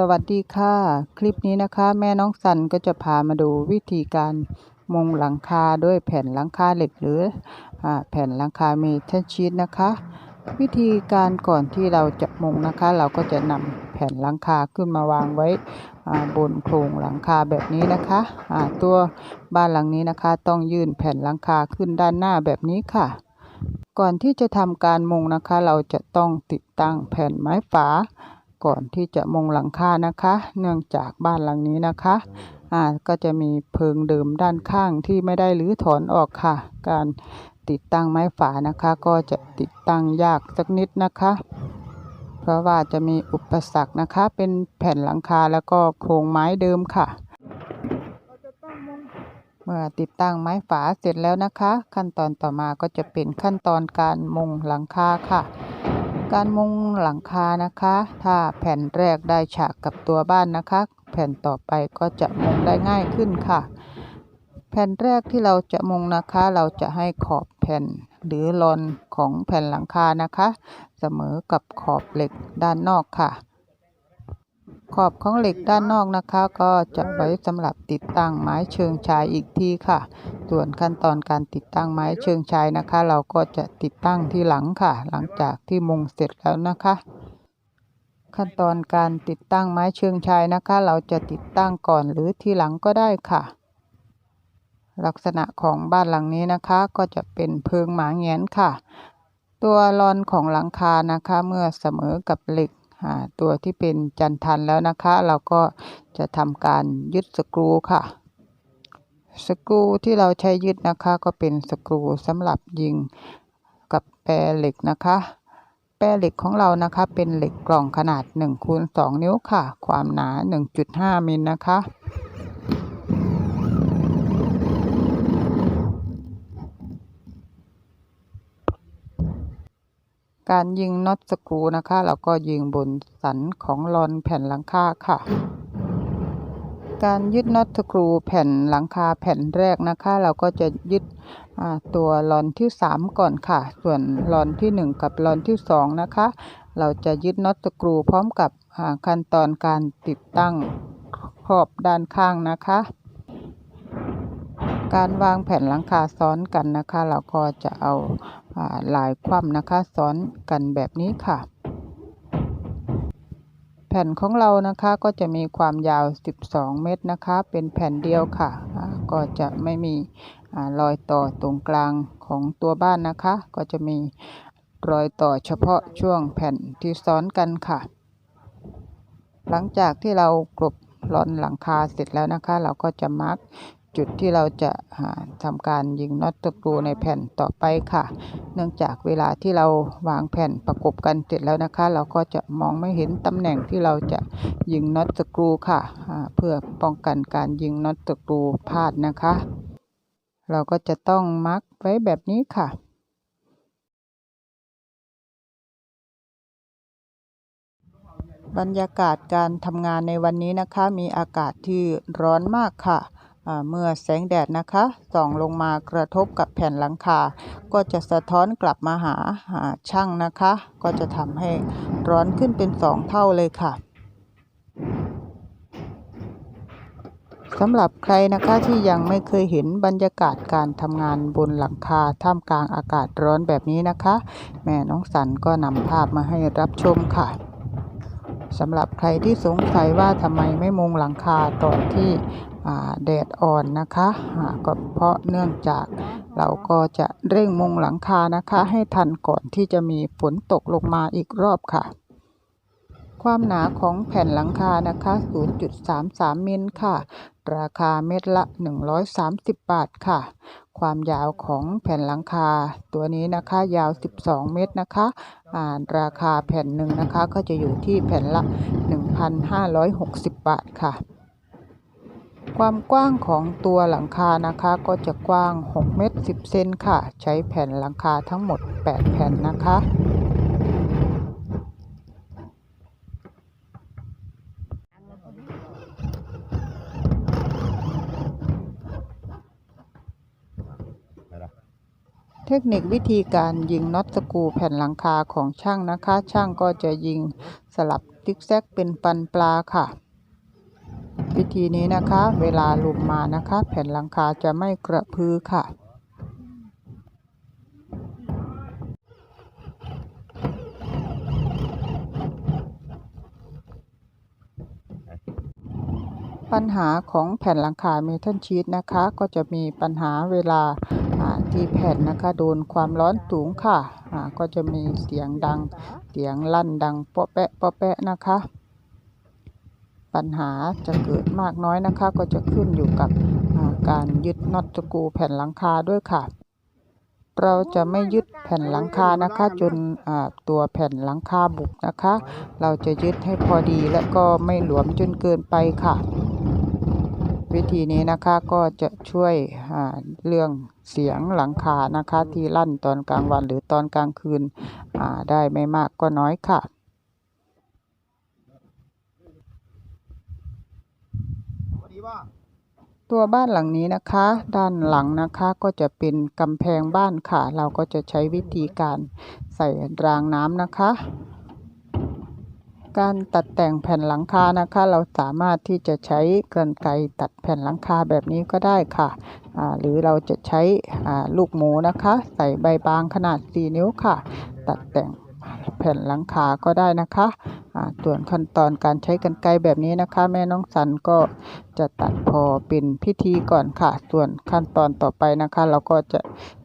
สวัสดีค่ะ คลิปนี้นะคะ แม่น้องสันก็จะพามาดูวิธีการมุงหลังคาด้วยแผ่นหลังคาเหล็กหรืออแผ่นหลังคาเมทัลชีตนะคะ วิธีการก่อนที่เราจะมุงนะคะ เราก็จะนำแผ่นหลังคาขึ้นมาวางไว้บนโครงหลังคาแบบนี้นะคะอ่าตัวบ้านหลังนี้นะคะ ต้องยื่นแผ่นหลังคาขึ้นด้านหน้าแบบนี้ค่ะ ก่อนที่จะทำการมุงนะคะ เราจะต้องติดตั้งแผ่นไม้ฝา ก่อนที่จะมุงหลังคานะคะ เนื่องจากบ้านหลังนี้นะคะอ่าก็จะมีเพิงเดิมด้านข้างที่ไม่ได้รื้อถอนออกค่ะ การติดตั้งไม้ฝานะคะ ก็จะติดตั้งยากสักนิดนะคะ เพราะว่าจะมีอุปสรรคนะคะ เป็นแผ่นหลังคาแล้วก็โครงไม้เดิมค่ะเมื่อติดตั้งไม้ฝาเสร็จแล้วนะคะ ขั้นตอนต่อมาก็จะเป็นขั้นตอนการมุงหลังคาค่ะ การมุงหลังคานะคะ ถ้าแผ่นแรกได้ฉากกับตัวบ้านนะคะ แผ่นต่อไปก็จะมุงได้ง่ายขึ้นค่ะ แผ่นแรกที่เราจะมุงนะคะ เราจะให้ขอบแผ่นหรือลอนของแผ่นหลังคานะคะ เสมอกับขอบเหล็กด้านนอกค่ะ ขอบของเหล็กด้านนอกนะคะ ก็จะไว้สำหรับติดตั้งไม้เชิงชายอีกทีค่ะ ส่วนขั้นตอนการติดตั้งไม้เชิงชายนะคะ เราก็จะติดตั้งที่หลังค่ะ หลังจากที่มุงเสร็จแล้วนะคะ ขั้นตอนการติดตั้งไม้เชิงชายนะคะ เราจะติดตั้งก่อนหรือทีหลังก็ได้ค่ะ ลักษณะของบ้านหลังนี้นะคะก็จะเป็นเพิงหมาแงนค่ะ ตัวรอนของหลังคานะคะ เมื่อเสมอกับเหล็ก ตัวที่เป็นจันทันแล้วนะคะ เราก็จะทำการยึดสกรูค่ะ สกรูที่เราใช้ยึดนะคะ ก็เป็นสกรูสำหรับยิงกับแปรเหล็กนะคะ แปรเหล็กของเรานะคะ เป็นเหล็กกล่องขนาด1คูณ2นิ้วค่ะ ความหนา 1.5มิลนะคะ การยิงน็อตสกรูนะคะเราก็ยิงบนสันของรอนแผ่นหลังคาค่ะ การยึดน็อตสกรูแผ่นหลังคาแผ่นแรกนะคะ เราก็จะยึดตัวรอนที่ 3 ก่อนค่ะ ส่วนรอนที่ 1 กับรอนที่ 2 นะคะ เราจะยึดน็อตสกรูพร้อมกับขั้นตอนการติดตั้งครอบด้านข้างนะคะ การวางแผ่นหลังคาซ้อนกันนะคะ เราก็จะเอา ลายคว่ำนะคะซ้อนกันแบบนี้ค่ะ แผ่นของเรานะคะก็จะมีความยาว 12 เมตรนะคะ เป็นแผ่นเดียวค่ะ ก็จะไม่มีอรอยต่อตรงกลางของตัวบ้านนะคะ ก็จะมีรอยต่อเฉพาะช่วงแผ่นที่ซ้อนกันค่ะ หลังจากที่เรากลบรอนหลังคาเสร็จแล้วนะคะ เราก็จะมาร์ก จุดที่เราจะาทำการยิงน็อตตะกรูในแผ่นต่อไปค่ะ เนื่องจากเวลาที่เราวางแผ่นประกบกันเสร็จแล้วนะคะ เราก็จะมองไม่เห็นตำแหน่งที่เราจะยิงน็อตสกรูค่ะ เพื่อป้องกันการยิงน็อตสกรูพลาดนะคะ เราก็จะต้องมาร์กไว้แบบนี้ค่ะบรรยากาศการทำงานในวันนี้นะคะ มีอากาศที่ร้อนมากค่ะ เมื่อแสงแดดนะคะส่องลงมากระทบกับแผ่นหลังคา ก็จะสะท้อนกลับมาหาช่างนะคะ ก็จะทำให้ร้อนขึ้นเป็นสองเท่าเลยค่ะสำหรับใครนะคะที่ยังไม่เคยเห็นบรรยากาศการทำงานบนหลังคาท่ามกลางอากาศร้อนแบบนี้นะคะ แม่น้องสันก็นำภาพมาให้รับชมค่ะสำหรับใครที่สงสัยว่าทำไมไม่มุงหลังคาตอนที่ แดดอ่อนนะคะก็เพราะเนื่องจากเราก็จะเร่งมุงหลังคานะคะ ให้ทันก่อนที่จะมีฝนตกลงมาอีกรอบค่ะ ความหนาของแผ่นหลังคานะคะ 0.33 มิลค่ะ ราคาเม็ดละ 130 บาทค่ะ ความยาวของแผ่นหลังคาตัวนี้นะคะยาว 12 เมตรนะคะอ่าราคาแผ่นหนึ่งนะคะ ก็จะอยู่ที่แผ่นละ 1,560 บาทค่ะ ความกว้างของตัวหลังคานะคะก็จะกว้าง 6 เมตร 10 เซนค่ะ ใช้แผ่นหลังคาทั้งหมด 8 แผ่นนะคะ เทคนิควิธีการยิงน็อตสกูแผ่นหลังคาของช่างนะคะ ช่างก็จะยิงสลับติ๊กแซกเป็นฟันปลาค่ะ วิธีนี้นะคะ เวลาลมมานะคะ แผ่นหลังคาจะไม่กระพือค่ะ ปัญหาของแผ่นหลังคาเมทัลชีตนะคะ ก็จะมีปัญหาเวลาอ่าที่แผ่นนะคะโดนความร้อนสูงค่ะอ่าก็จะมีเสียงดัง เสียงลั่นดังเปาะแปะเปาะแปะนะคะ ปัญหาจะเกิดมากน้อยนะคะ ก็จะขึ้นอยู่กับการยึดน็อตสกรูแผ่นหลังคาด้วยค่ะ เราจะไม่ยึดแผ่นหลังคานะคะ จนตัวแผ่นหลังคาบุบนะคะ เราจะยึดให้พอดีและก็ไม่หลวมจนเกินไปค่ะ วิธีนี้นะคะก็จะช่วยเรื่องเสียงหลังคานะคะ ที่ลั่นตอนกลางวันหรือตอนกลางคืนได้ไม่มากก็น้อยค่ะ ดีว่า ตัวบ้านหลังนี้นะคะ ด้านหลังนะคะก็จะเป็นกำแพงบ้านค่ะ เราก็จะใช้วิธีการใส่รางน้ำนะคะ การตัดแต่งแผ่นหลังคานะคะ เราสามารถที่จะใช้กรรไกรตัดแผ่นหลังคาแบบนี้ก็ได้ค่ะหรือเราจะใช้ลูกหมูนะคะ ใส่ใบบางขนาด 4 นิ้วค่ะ ตัดแต่ง แผ่นหลังคาก็ได้นะคะอ่าส่วนขั้นตอนการใช้กรรไกรแบบนี้นะคะ แม่น้องสันก็จะตัดพอเป็นพิธีก่อนค่ะ ส่วนขั้นตอนต่อไปนะคะ เราก็จะ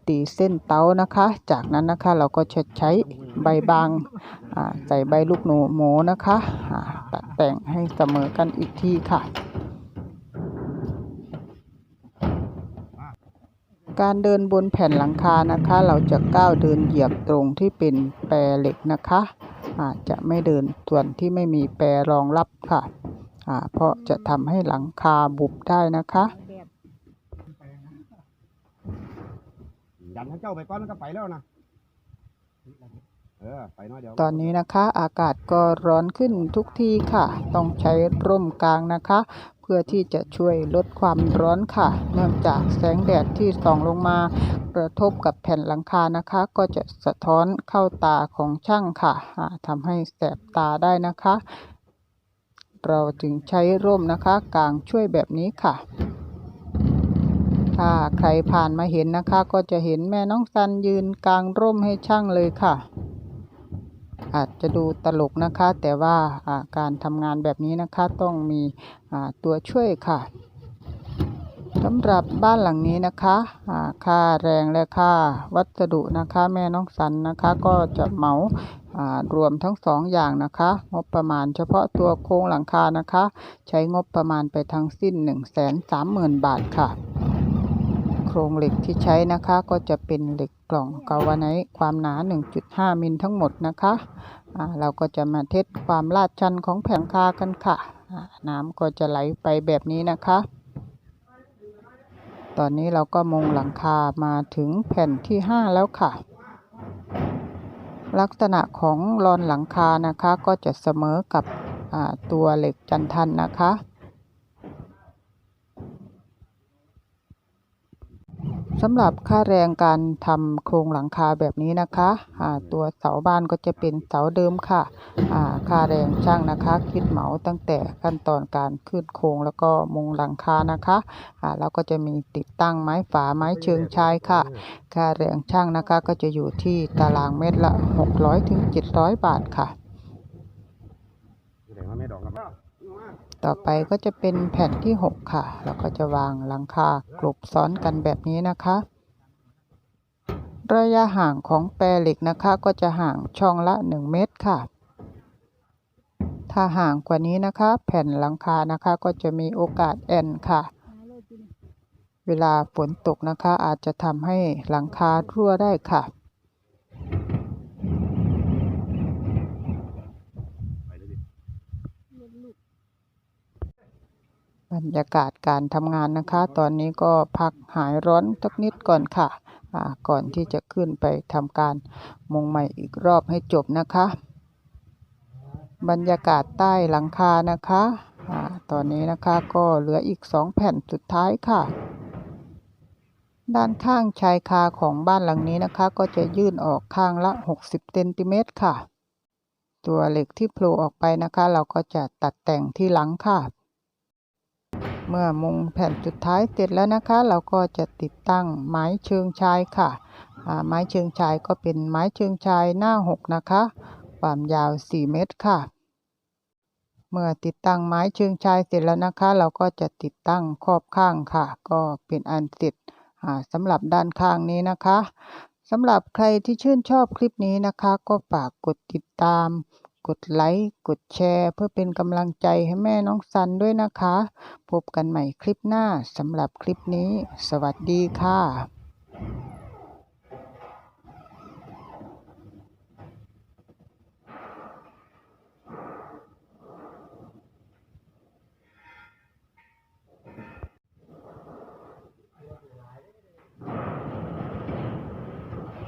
ตีเส้นเตานะคะ จากนั้นนะคะเราก็จะใช้ใบบางใส่ใบลูกหนูหมูนะคะตัดแต่งให้เสมอกันอีกทีค่ะ การเดินบนแผ่นหลังคานะคะ เราจะก้าวเดินเหยียบตรงที่เป็นแปรเหล็กนะคะ อาจจะไม่เดินส่วนที่ไม่มีแปรรองรับค่ะอ่าเพราะจะทำให้หลังคาบุบได้นะคะยันให้เจ้าไปก่อนมันก็ไปแล้วนะเออไปน้อยเดียวตอนนี้นะคะอากาศก็ร้อนขึ้นทุกทีค่ะ ต้องใช้ร่มกลางนะคะเพื่อที่จะช่วยลดความร้อนค่ะ เนื่องจากแสงแดดที่ส่องลงมากระทบกับแผ่นหลังคานะคะ ก็จะสะท้อนเข้าตาของช่างค่ะทำให้แสบตาได้นะคะ เราจึงใช้ร่มนะคะกลางช่วยแบบนี้ค่ะถ้าใครผ่านมาเห็นนะคะ ก็จะเห็นแม่น้องซันยืนกลางร่มให้ช่างเลยค่ะ อาจจะดูตลกนะคะ แต่ว่าการทำงานแบบนี้นะคะต้องมีอ่าตัวช่วยค่ะสำหรับบ้านหลังนี้นะคะค่าแรงและค่าวัสดุนะคะ แม่น้องสันนะคะก็จะเหมาารวมทั้งสองอย่างนะคะ งบประมาณเฉพาะตัวโครงหลังคานะคะ ใช้งบประมาณไปทั้งสิ้น 1 3 0 0 0 0 บาทค่ะ โครงเหล็กที่ใช้นะคะ ก็จะเป็นเหล็กกล่องกาวาไนท์ความหนา 1.5 มิลทั้งหมดนะคะเราก็จะมาเทสความลาดชันของแผ่นคากันค่ะ น้ำก็จะไหลไปแบบนี้นะคะ ตอนนี้เราก็มุงหลังคามาถึงแผ่นที่ 5 แล้วค่ะ ลักษณะของรอนหลังคานะคะ ก็จะเสมอกับตัวเหล็กจันทันนะคะ สำหรับค่าแรงการทำโครงหลังคาแบบนี้นะคะตัวเสาบ้านก็จะเป็นเสาเดิมค่ะค่าแรงช่างนะคะ คิดเหมาตั้งแต่ขั้นตอนการขึ้นโครงแล้วก็มุงหลังคานะคะแล้วก็จะมีติดตั้งไม้ฝาไม้เชิงชายค่ะ ค่าแรงช่างนะคะก็จะอยู่ที่ตารางเมตรละ 600ถึง700 บาทค่ะแสดงว่าแม่ดอกครับ ต่อไปก็จะเป็นแผ่นที่ 6 ค่ะแล้วก็จะวางหลังคากลบซ้อนกันแบบนี้นะคะ ระยะห่างของแปรเหล็กนะคะก็จะห่างช่องละ 1 เมตรค่ะ ถ้าห่างกว่านี้นะคะ แผ่นหลังคานะคะก็จะมีโอกาสแอนค่ะ เวลาฝนตกนะคะอาจจะทำให้หลังคารั่วได้ค่ะ ไปเลยดิ บรรยากาศการทำงานนะคะ ตอนนี้ก็พักหายร้อนสักนิดก่อนค่ะอ่าก่อนที่จะขึ้นไปทำการมุงใหม่อีกรอบให้จบนะคะ บรรยากาศใต้หลังคานะคะอ่าตอนนี้นะคะก็เหลืออีกสองแผ่นสุดท้ายค่ะ ด้านข้างชายคาของบ้านหลังนี้นะคะ ก็จะยื่นออกข้างละ 60เซนติเมตรค่ะ ตัวเหล็กที่โผล่ออกไปนะคะ เราก็จะตัดแต่งที่หลังค่ะ เมื่อมุงแผ่นสุดท้ายเสร็จแล้วนะคะ เราก็จะติดตั้งไม้เชิงชายค่ะไม้เชิงชายก็เป็นไม้เชิงชายหน้าหกนะคะ ความยาว 4 เมตรค่ะ เมื่อติดตั้งไม้เชิงชายเสร็จแล้วนะคะ เราก็จะติดตั้งครอบข้างค่ะ ก็เป็นอันเสร็จสำหรับด้านข้างนี้นะคะสำหรับใครที่ชื่นชอบคลิปนี้นะคะ ก็ฝากกดติดตาม กดไลค์ กดแชร์ เพื่อเป็นกำลังใจให้แม่น้องซันด้วยนะคะ พบกันใหม่คลิปหน้าสำหรับคลิปนี้ สวัสดีค่ะ